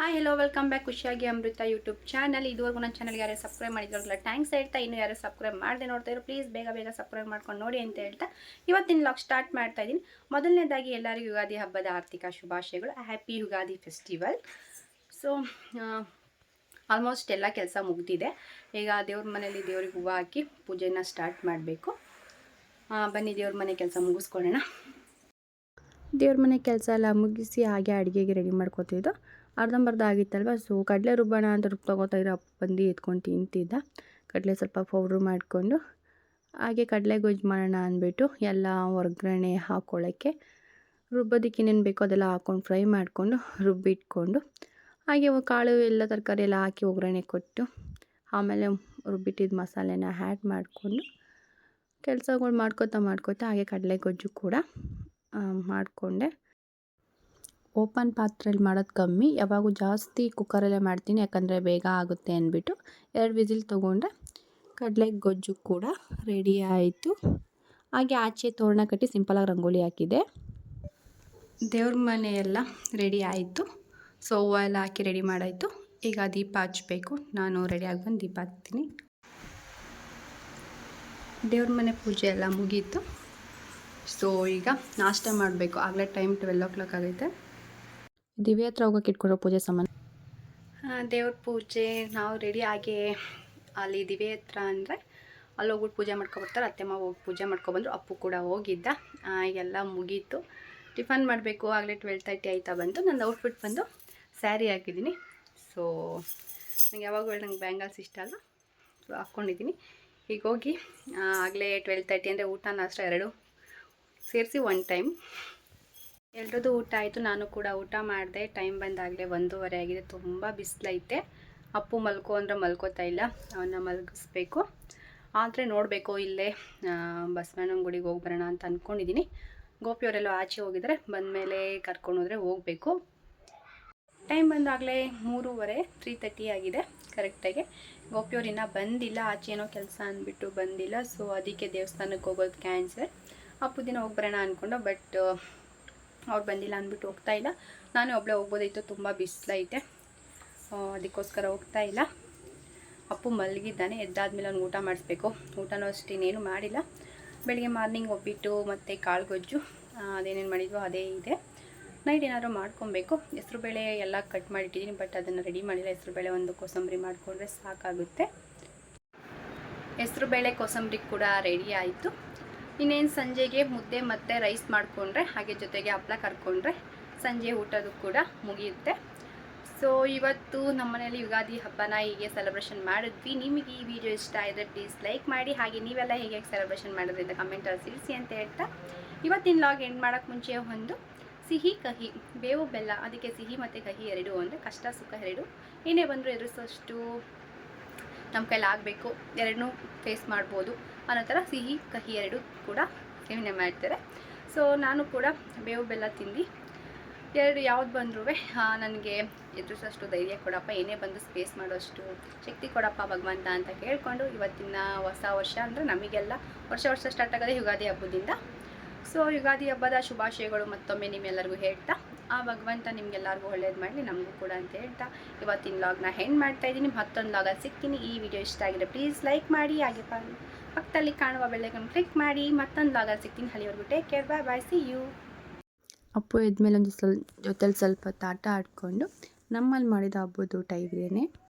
Hi hello welcome back ಖುಷಿಯಾಗಿ ಅಮೃತ YouTube channel ಇದುವರೆಗೂ ನನ್ನ ಚಾನಲ್ಗೆ ಯಾರು ಸಬ್ಸ್ಕ್ರೈಬ್ ಮಾಡಿದ್ರಲ್ಲ ಥ್ಯಾಂಕ್ಸ್ ಹೇಳ್ತಾ, ಇನ್ನು ಯಾರು ಸಬ್ಸ್ಕ್ರೈಬ್ ಮಾಡದೆ ನೋಡ್ತಾ ಇರೋ ಪ್ಲೀಸ್ ಬೇಗ ಬೇಗ ಸಬ್ಸ್ಕ್ರೈಬ್ ಮಾಡ್ಕೊಂಡು ನೋಡಿ ಅಂತ ಹೇಳ್ತಾ. ಇವತ್ತಿನ ಲಾಗ್ ಸ್ಟಾರ್ಟ್ ಮಾಡ್ತಾ ಇದ್ದೀನಿ. ಮೊದಲನೇದಾಗಿ ಎಲ್ಲರಿಗೂ ಯುಗಾದಿ ಹಬ್ಬದ ಆರ್ಥಿಕ ಶುಭಾಶಯಗಳು. Happy Ugadi festival so almost ಎಲ್ಲ ಕೆಲಸ ಮುಗ್ದಿದೆ. ಈಗ ದೇವ್ರ ಮನೇಲಿ ದೇವ್ರಿಗೆ ಹೂವು ಹಾಕಿ ಪೂಜೆನ ಸ್ಟಾರ್ಟ್ ಮಾಡಬೇಕು. ಬನ್ನಿ ದೇವ್ರ ಮನೆ ಕೆಲಸ ಮುಗಿಸ್ಕೊಳ್ಳೋಣ. ದೇವ್ರ ಮನೆ ಕೆಲಸ ಎಲ್ಲ ಮುಗಿಸಿ ಹಾಗೆ ಅಡುಗೆಗೆ ರೆಡಿ ಮಾಡ್ಕೊತಿದ್ದು. ಅರ್ಧಂಬರ್ಧ ಆಗಿತ್ತಲ್ವ? ಸೊ ಕಡಲೆ ರುಬ್ಬೋಣ ಅಂತ ರುಬ್ಬ ತೊಗೋತಾ ಇರೋ ಅಪ್ಪ ಬಂದು ಎತ್ಕೊಂಡು ತಿಂತಿದ್ದ. ಕಡಲೆ ಸ್ವಲ್ಪ ಪೌಡ್ರ್ ಮಾಡಿಕೊಂಡು, ಹಾಗೆ ಕಡಲೆ ಗೊಜ್ಜು ಮಾಡೋಣ ಅಂದ್ಬಿಟ್ಟು ಎಲ್ಲ ಒಗ್ಗರಣೆ ಹಾಕ್ಕೊಳ್ಳೋಕ್ಕೆ ರುಬ್ಬೋದಕ್ಕೆ ಏನೇನು ಬೇಕೋ ಅದೆಲ್ಲ ಹಾಕ್ಕೊಂಡು ಫ್ರೈ ಮಾಡಿಕೊಂಡು ರುಬ್ಬಿಟ್ಕೊಂಡು, ಹಾಗೆ ಕಾಳು ಎಲ್ಲ ತರಕಾರಿ ಎಲ್ಲ ಹಾಕಿ ಒಗ್ಗರಣೆ ಕೊಟ್ಟು, ಆಮೇಲೆ ರುಬ್ಬಿಟ್ಟಿದ್ದ ಮಸಾಲೆನ ಆ್ಯಡ್ ಮಾಡಿಕೊಂಡು, ಕೆಲಸಗಳು ಮಾಡ್ಕೋತಾ ಮಾಡ್ಕೋತಾ ಹಾಗೆ ಕಡಲೆ ಗೊಜ್ಜು ಕೂಡ ಮಾಡಿಕೊಂಡೆ. ಓಪನ್ ಪಾತ್ರೆಯಲ್ಲಿ ಮಾಡೋದು ಕಮ್ಮಿ. ಯಾವಾಗೂ ಜಾಸ್ತಿ ಕುಕ್ಕರಲ್ಲೇ ಮಾಡ್ತೀನಿ, ಯಾಕಂದರೆ ಬೇಗ ಆಗುತ್ತೆ ಅಂದ್ಬಿಟ್ಟು. ಎರಡು ವಿಸಿಲ್ ತೊಗೊಂಡೆ. ಕಡಲೆ ಗೊಜ್ಜು ಕೂಡ ರೆಡಿ ಆಯಿತು. ಹಾಗೆ ಆಚೆ ತೋರಣ ಕಟ್ಟಿ ಸಿಂಪಲಾಗಿ ರಂಗೋಲಿ ಹಾಕಿದೆ. ದೇವ್ರ ಮನೆಯೆಲ್ಲ ರೆಡಿ ಆಯಿತು. ಸೊ ಎಲ್ಲ ಹಾಕಿ ರೆಡಿ ಮಾಡಾಯಿತು. ಈಗ ದೀಪ ಹಚ್ಚಬೇಕು ನಾನು ರೆಡಿಯಾಗಿ ಬಂದು ದೀಪ ಹಾಕ್ತೀನಿ ದೇವ್ರ ಮನೆ ಪೂಜೆ ಎಲ್ಲ ಮುಗೀತು. ಸೊ ಈಗ ನಾಷ್ಟ ಮಾಡಬೇಕು. ಆಗಲೇ ಟೈಮ್ ಟ್ವೆಲ್ ಓ ಕ್ಲಾಕ್ ಆಗೈತೆ. ದಿವ್ಯ ಹತ್ರ ಹೋಗೋಕೆ ಇಟ್ಕೊಡೋ ಪೂಜೆ ಸಾಮಾನು? ದೇವ್ರ ಪೂಜೆ ನಾವು ರೆಡಿ ಆಗಿ ಅಲ್ಲಿ ದಿವ್ಯ ಹತ್ರ ಅಂದರೆ ಅಲ್ಲಿ ಹೋಗ್ಬಿಟ್ಟು ಪೂಜೆ ಮಾಡ್ಕೊಬರ್ತಾರೆ ಅತ್ತೆ ಮಾವ ಹೋಗಿ ಪೂಜೆ ಮಾಡ್ಕೊಬಂದ್ರು ಅಪ್ಪು ಕೂಡ ಹೋಗಿದ್ದ. ಎಲ್ಲ ಮುಗೀತು. ಟಿಫನ್ ಮಾಡಬೇಕು. ಆಗಲೇ ಟ್ವೆಲ್ ತರ್ಟಿ ಆಯ್ತಾ ಬಂತು ನನ್ನ ಔಟ್ಫಿಟ್ ಬಂದು ಸ್ಯಾರಿ ಹಾಕಿದ್ದೀನಿ. ಸೊ ನಂಗೆ ಯಾವಾಗಲೂ ಹೇಳಿ ನಂಗೆ ಬ್ಯಾಂಗಲ್ಸ್ ಇಷ್ಟ ಅಲ್ಲ ಸೊ ಹಾಕ್ಕೊಂಡಿದ್ದೀನಿ ಈಗ ಹೋಗಿ ಆಗಲೇ ಟ್ವೆಲ್ ತರ್ಟಿ ಅಂದರೆ ಊಟ ನಾಷ್ಟ ಎರಡು. ಸೇರಿಸಿ ಒನ್ ಟೈಮ್ ಎಲ್ರದ್ದು ಊಟ ಆಯಿತು, ನಾನು ಕೂಡ ಊಟ ಮಾಡಿದೆ. ಟೈಮ್ ಬಂದಾಗಲೇ ಒಂದೂವರೆ ಆಗಿದೆ, ತುಂಬ ಬಿಸಿಲೈತೆ. ಅಪ್ಪು ಮಲ್ಕೋ ಅಂದರೆ ಮಲ್ಕೋತಾ ಇಲ್ಲ ಅವನ್ನ ಮಲಗಿಸ್ಬೇಕು. ಆದರೆ ನೋಡಬೇಕು, ಇಲ್ಲೇ ಬಸವಣ್ಣನ ಗುಡಿಗೆ ಹೋಗಿ ಬರೋಣ ಅಂತ ಅಂದ್ಕೊಂಡಿದ್ದೀನಿ ಗೋಪಿಯವರೆಲ್ಲೋ ಆಚೆ ಹೋಗಿದರೆ, ಬಂದಮೇಲೆ ಕರ್ಕೊಂಡು ಹೋದರೆ ಹೋಗಬೇಕು. ಟೈಮ್ ಬಂದಾಗಲೇ ಮೂರುವರೆ ತ್ರೀ ತರ್ಟಿ ಆಗಿದೆ ಕರೆಕ್ಟಾಗಿ ಗೋಪಿಯವ್ರು ಇನ್ನೂ ಬಂದಿಲ್ಲ, ಆಚೆ ಏನೋ ಕೆಲಸ ಅಂದ್ಬಿಟ್ಟು ಬಂದಿಲ್ಲ ಸೊ ಅದಕ್ಕೆ ದೇವಸ್ಥಾನಕ್ಕೆ ಹೋಗೋದು ಕ್ಯಾನ್ಸಲ್ ಅಪ್ಪು ದಿನ ಹೋಗ್ಬರೋಣ ಅಂದ್ಕೊಂಡು ಬಟ್ ಅವ್ರು ಬಂದಿಲ್ಲ ಅಂದ್ಬಿಟ್ಟು ಹೋಗ್ತಾ ಇಲ್ಲ. ನಾನು ಒಬ್ಬಳೇ ಹೋಗ್ಬೋದಾಯ್ತು ತುಂಬ ಬಿಸಿಲೈತೆ ಅದಕ್ಕೋಸ್ಕರ ಹೋಗ್ತಾ ಇಲ್ಲ. ಅಪ್ಪು ಮಲಗಿದ್ದಾನೆ, ಎದ್ದಾದ್ಮೇಲೆ ಅವ್ನು ಊಟ ಮಾಡಿಸ್ಬೇಕು. ಊಟನೂ ಅಷ್ಟೇನೇನು ಮಾಡಿಲ್ಲ. ಬೆಳಿಗ್ಗೆ ಮಾರ್ನಿಂಗ್ ಒಬ್ಬಿಟ್ಟು ಮತ್ತು ಕಾಳು ಗೊಜ್ಜು ಅದೇನೇನು ಮಾಡಿದ್ವೋ ಅದೇ ಇದೆ. ನೈಟ್ ಏನಾದರೂ ಮಾಡ್ಕೊಬೇಕು. ಹೆಸ್ರುಬೇಳೆ ಎಲ್ಲ ಕಟ್ ಮಾಡಿಟ್ಟಿದ್ದೀನಿ ಬಟ್ ಅದನ್ನು ರೆಡಿ ಮಾಡಿಲ್ಲ. ಹೆಸ್ರುಬೇಳೆ ಒಂದು ಕೋಸಂಬರಿ ಮಾಡಿಕೊಂಡ್ರೆ ಸಾಕಾಗುತ್ತೆ. ಹೆಸ್ರುಬೇಳೆ ಕೋಸಂಬರಿ ಕೂಡ ರೆಡಿ ಆಯಿತು. ಇನ್ನೇನು ಸಂಜೆಗೆ ಮುದ್ದೆ ಮತ್ತು ರೈಸ್ ಮಾಡಿಕೊಂಡ್ರೆ, ಹಾಗೆ ಜೊತೆಗೆ ಹಪ್ಪಳ ಕರ್ಕೊಂಡ್ರೆ ಸಂಜೆ ಊಟದ್ದು ಕೂಡ ಮುಗಿಯುತ್ತೆ. ಸೊ ಇವತ್ತು ನಮ್ಮ ಮನೇಲಿ ಯುಗಾದಿ ಹಬ್ಬನ ಹೀಗೆ ಸೆಲೆಬ್ರೇಷನ್ ಮಾಡಿದ್ವಿ. ನಿಮಗೆ ಈ ವಿಡಿಯೋ ಇಷ್ಟ ಆದರೆ ಪ್ಲೀಸ್ ಲೈಕ್ ಮಾಡಿ. ಹಾಗೆ ನೀವೆಲ್ಲ ಹೇಗೆ ಸೆಲೆಬ್ರೇಷನ್ ಮಾಡೋದ್ರಿಂದ ಕಮೆಂಟಲ್ಲಿ ತಿಳಿಸಿ ಅಂತ ಹೇಳ್ತಾ. ಇವತ್ತಿನ ಲಾಗ್ ಎಂಡ್ ಮಾಡೋಕ್ಕೆ ಮುಂಚೆ ಒಂದು ಸಿಹಿ, ಕಹಿ, ಬೇವು, ಬೆಲ್ಲ, ಅದಕ್ಕೆ ಸಿಹಿ ಮತ್ತು ಕಹಿ ಎರಡು ಅಂದರೆ ಕಷ್ಟ, ಸುಖ ಎರಡು. ಏನೇ ಬಂದರೂ ಎದುರಿಸೋಷ್ಟು ನಮ್ಮ ಕೈಲಿ ಆಗಬೇಕು. ಎರಡನ್ನೂ ಫೇಸ್ ಮಾಡ್ಬೋದು. ಥರ ಸಿಹಿ, ಕಹಿ ಎರಡು ಕೂಡ ಸೇವನೆ ಮಾಡ್ತಾರೆ. ಸೊ ನಾನು ಕೂಡ ಬೇವು, ಬೆಲ್ಲ ತಿಂದು ಎರಡು ಯಾವ್ದು ಬಂದ್ರೂ ನನಗೆ ಎದುರಿಸೋಷ್ಟು ಧೈರ್ಯ ಕೊಡಪ್ಪ, ಏನೇ ಬಂದು ಸ್ಪೇಸ್ ಮಾಡೋಷ್ಟು ಶಕ್ತಿ ಕೊಡಪ್ಪ ಭಗವಂತ ಅಂತ ಕೇಳಿಕೊಂಡು ಇವತ್ತಿನ ಹೊಸ ವರ್ಷ ಅಂದರೆ ನಮಗೆಲ್ಲ ವರ್ಷ ವರ್ಷ ಸ್ಟಾರ್ಟ್ ಆಗೋದೇ ಯುಗಾದಿ ಹಬ್ಬದಿಂದ. ಸೊ ಯುಗಾದಿ ಹಬ್ಬದ ಶುಭಾಶಯಗಳು ಮತ್ತೊಮ್ಮೆ ನಿಮ್ಮೆಲ್ಲರಿಗೂ ಹೇಳ್ತಾ, ಆ ಭಗವಂತ ನಿಮ್ಗೆಲ್ಲರಿಗೂ ಒಳ್ಳೇದು ಮಾಡಲಿ, ನಮಗೂ ಕೂಡ ಅಂತ ಹೇಳ್ತಾ, ಇವತ್ತಿನ ಲಾಗ್ನ ಹೆಣ್ಣು ಮಾಡ್ತಾ ಇದ್ದೀನಿ. ಮತ್ತೊಂದು ಲಾಗಲ್ಲಿ ಸಿಗ್ತೀನಿ. ಈ ವಿಡಿಯೋ ಇಷ್ಟ ಆಗಿದೆ ಪ್ಲೀಸ್ ಲೈಕ್ ಮಾಡಿ, ಹಾಗೆ ಪಕ್ಕದಲ್ಲಿ ಕಾಣುವ ಬೆಳೆಗನ್ನು ಕ್ಲಿಕ್ ಮಾಡಿ, ಮತ್ತೊಂದು ಲಾಗಲ್ಲಿ ಸಿಗ್ತೀನಿ ಅಲ್ಲಿವರೆಗೂ take care bye bye see you Appu ಎದ್ಮೇಲೆ ಒಂದು ಸ್ವಲ್ಪ ಜೊತೆಲಿ ಸ್ವಲ್ಪ ತಾಟ ಆಡಿಕೊಂಡು ನಮ್ಮಲ್ಲಿ ಮಾಡಿದ ಹಬ್ಬದ ಊಟ ಇದೇನೆ.